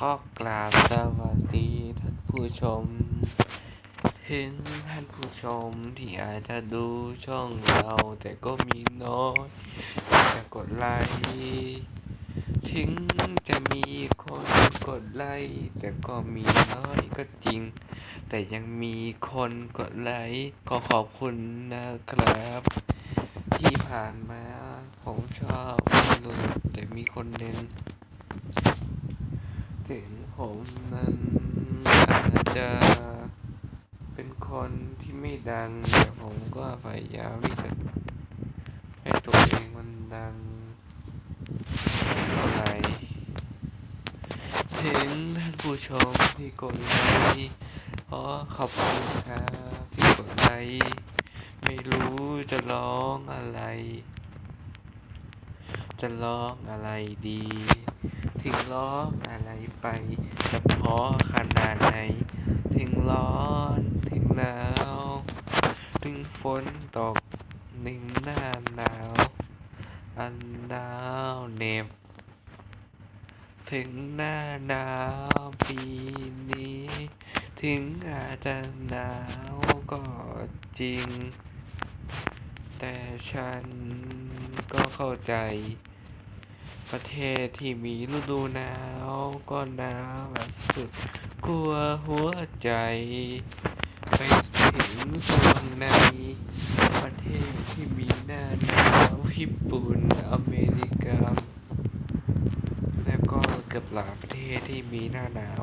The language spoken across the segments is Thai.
ก็กราบสวัสดีท่านผู้ชม ถึงท่านผู้ชมที่อาจจะดูช่องเรา แต่ก็มีน้อยที่จะกดไลค์ถึงจะมีคนกดไลค์แต่ก็มีน้อยก็จริง แต่ยังมีคนกดไลค์ก็ขอบคุณนะครับ ที่ผ่านมา ผมชอบลุงแต่มีคนหนึ่ง ถึงผมนั้นอาจจะเป็นคนที่ไม่ดัง แต่ผมก็พยายามที่จะให้ตัวเองมันดังเท่าไหร่ถึงท่านผู้ชมที่กดไลค์ขอขอบคุณครับที่กดไลค์ไม่รู้จะร้องอะไร จะร้องอะไรดี ถึงร้องอะไรไปจะพาะขนาดไหน ถึงร้อนถึงหนาว ถึงฝนตกหนึ่งหน้าหนาว อันหนาวเหน็บ ถึงหน้าหนาวปีนี้ ถึงอาจจะหนาวก็จริง แต่ฉันก็เข้าใจ ประเทศที่มีฤดูหนาวก็หนาวแบบสุดกลัวหัวใจ ไปถึงส่วนในประเทศที่มีหน้าหนาวญี่ปุ่นอเมริกา แล้วก็เกือบหลายประเทศที่มีหน้าหนาว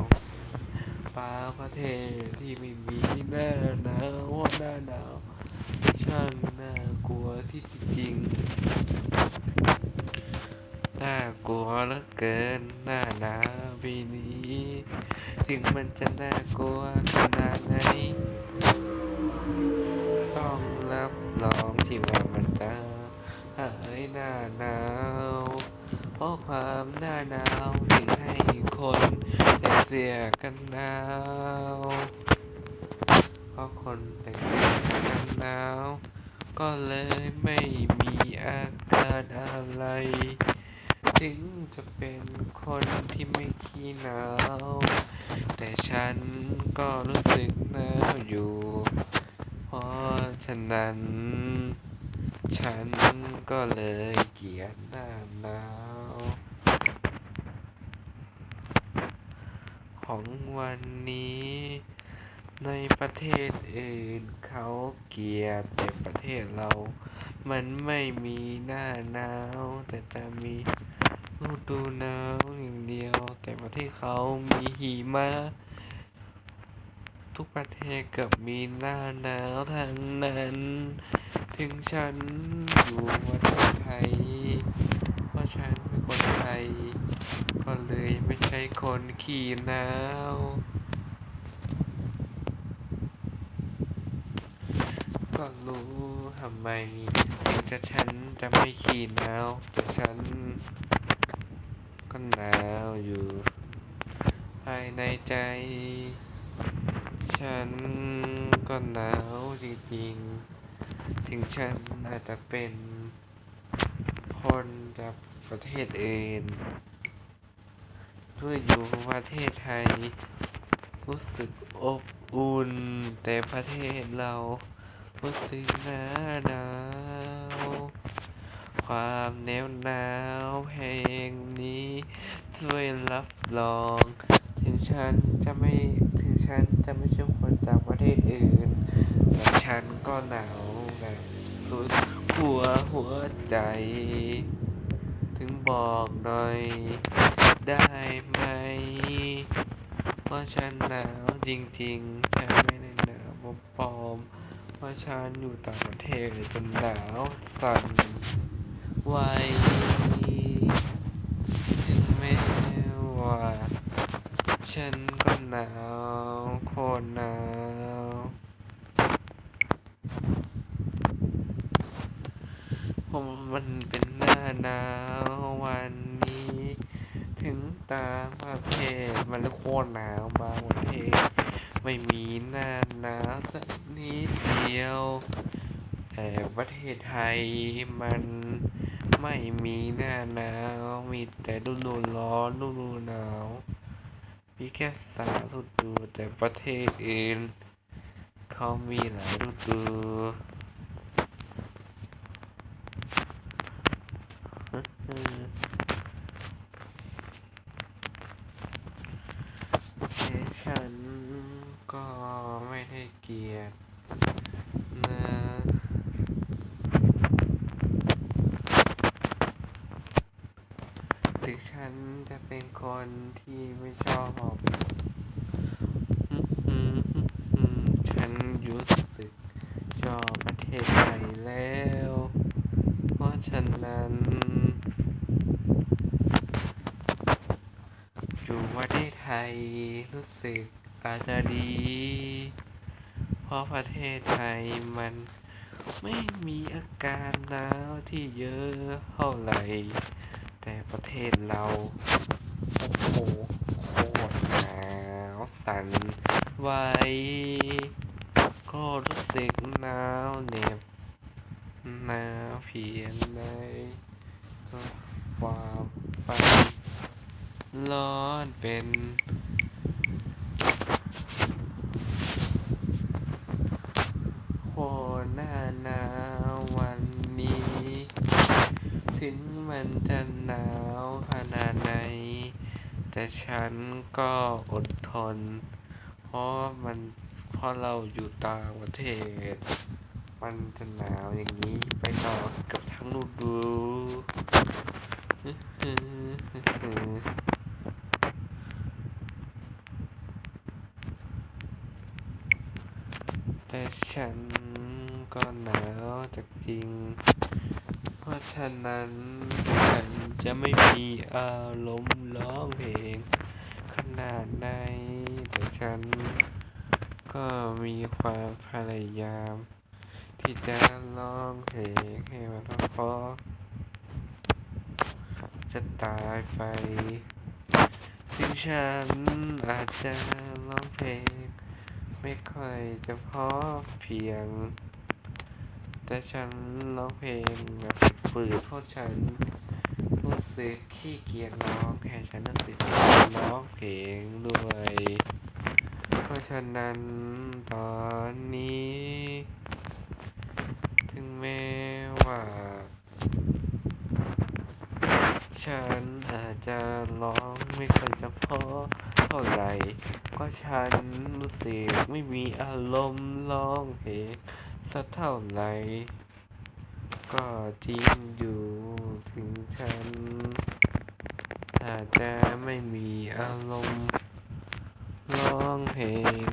บางประเทศที่ไม่มีหน้าหนาวหน้าหนาวช่างน่ากลัวที่จริง น่ากลัวเหลือเกินหน้าหนาว ปีนี้ถึงมันจะน่ากลัวขนาดไหน ต้องรับรองที่ว่ามันจะหายหน้าหนาวเพราะความหน้าหนาวถึงให้คนใส่เสื้อกันหนาวเพราะคนใส่เสื้อกันหนาว ก็เลยไม่มีอาการอะไร ถึงจะเป็นคนที่ไม่ขี้หนาว แต่ฉันก็รู้สึกหนาวอยู่ เพราะฉะนั้น ฉันก็เลยเกลียดหน้าหนาว ของวันนี้ ในประเทศอื่นเขาเกลียดแต่ประเทศเรามันไม่มีหน้าหนาวแต่จะมี ฤดูหนาวอย่างเดียว แต่ประเทศเขามีหิมะทุกประเทศกือบมีหน้าหนาวทั้งนั้น ถึงฉันอยู่ประเทศไทย เพราะฉันเป็นคนไทย ก็เลยไม่ใช่คนขี้หนาวก็รู้ทำไมถึงจะฉันจะไม่ขี้หนาวแต่ฉัน ก็หนาวอยู่ ภายในใจ ฉันก็หนาวจริงๆ ถึงฉันอาจจะเป็นคนจากประเทศอื่นเพื่ออยู่ประเทศไทย รู้สึกอบอุ่นแต่ประเทศเรารู้สึกหนาวหนาว ความเหนาวหนาวแห่งนี้ช่วยรับรอง ถึงฉันจะไม่ถึงฉันจะไม่ใช่คนจากประเทศอื่นแต่ฉันก็หนาวแบบสุดหัวหัวใจ ถึงบอกหน่อยได้ไหมเพราะฉันหนาวจริงๆฉันไม่ได้หนาวปลอมๆเพราะฉันอยู่ต่างประเทศจนหนาวสั่น ไหวถึงแม้ว่าฉันก็หนาวโคตรหนาวผมมันเป็นหน้าหนาววันนี้ ถึงต่างประเทศมันโคตรหนาวบางประเทศไม่มีหน้าหนาวสักนิดเดียวแต่ประเทศไทยมัน ไม่มีหน้าหนาว มีแต่ฤดูร้อนฤดูหนาว มีแค่สามฤดูแต่ประเทศอื่นเขามีหลายฤดูแต่ฉันก็ไม่ได้เกียดะ ถึง ฉันจะเป็นคนที่ไม่ชอบฉันรู้สึกชอบประเทศไทยแล้ว เพราะฉะนั้นอยู่ประเทศไทยรู้สึกอาจจะดี เพราะประเทศไทยมันไม่มีอากาศหนาวที่เยอะเท่าไหร่ แต่ประเทศเรา โอ้โหโคตรหนาวสั่นไหวก็รู้สึกหนาวเหน็บหนาวเพียงใดก็ความฝันร้อนเป็นโคตรหน้าหนาว ถึงมันจะหนาวขนาดไหน แต่ฉันก็อดทน เพราะมันเพราะเราอยู่ต่างประเทศ มันจะหนาวอย่างนี้ไปต่อกับทั้งฤดูแต่ฉันก็หนาวจากจริง ราะฉะนั้นฉันจะไม่มีอารมณ์ร้องเพลงขนาดไหนแต่ฉันก็มีความพยายาม ที่จะร้องเพลงให้มันเพราะจะตายไปถึงฉันอาจจะร้องเพลง ไม่ค่อยจะเพราะเพียง แต่ฉันร้องเพลงแบบฝืดเพราะฉันรู้สึกขี้เกียจร้องแค่ฉันรู้สึกร้องเพลงด้วยเพราะฉะนั้นตอนนี้ ถึงแม้ว่า ฉันอาจจะร้องไม่ค่อยจะพราะเท่าไหร่ก็ฉันรู้สึกไม่มีอารมณ์ร้องเพลง สักเท่าไหร่ ก็จริงอยู่ถึงฉัน อาจจะไม่มีอารมณ์ร้องเพลง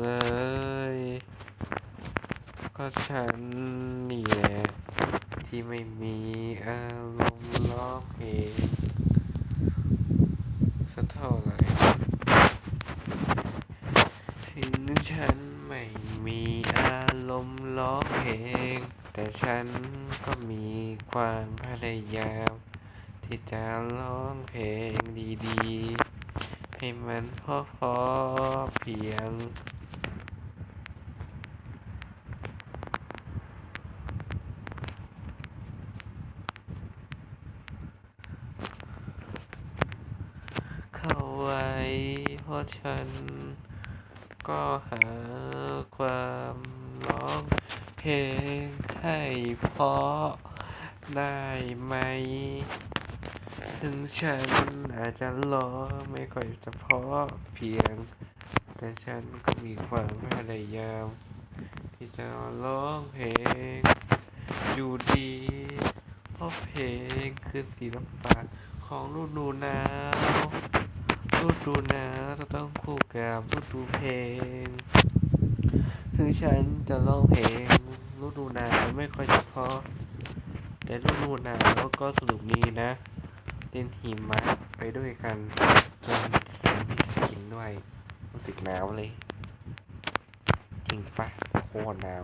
เลย ก็ฉันนี่แหละที่ไม่มีอารมณ์ร้องเพลงสักเท่าไหร่ถึงฉัน ไม่มีอารมณ์ร้องเพลง แต่ฉันก็มีความพยายามที่จะร้องเพลงดีๆ ให้มันพอพอเพียง เข้าไว้เพราะฉัน ก็หาความร้องเพลงให้เพราะได้ไหม ถึงฉันอาจจะร้องไม่ค่อยจะเพราะเพียง แต่ฉันก็มีความพยายาม ที่จะร้องเพลง อยู่ดีเพราะเพลงคือศิลปะของฤดูหนาว ฤดูนาวจะต้องคู่กับฤดูเพลง ถึงฉันจะร้องเพลงฤดูนาไม่ค่อยจะพาะแต่ฤดูหนาวก็สนุกดีนะเล่นหิมะไปด้วยกันจนแสงที่จะกินด้วยรู้สึกหนาวเลยจริงปะโคตรหนาว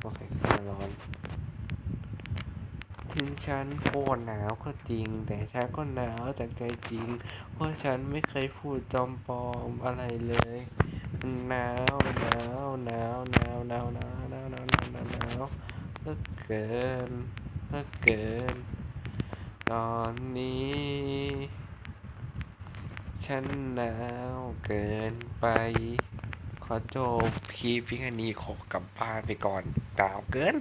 ต้องใส่เสื้อร้อน ถึงฉันโคตรหนาวก็จริง แต่ฉันก็หนาวจากใจจริง เพราะฉันไม่เคยพูดจอมปลอมอะไรเลยหนาวหนาวหนาวหนาวหนาวหนาวหนาวหนาวหนาวหนาวหนาวเหลือเกินเหลือเกิน ตอนนี้ ฉันหนาวเกินไป ขอจบคลิปพียงแค่นี้ขอกลับบ้านไปก่อนหนาวเกิน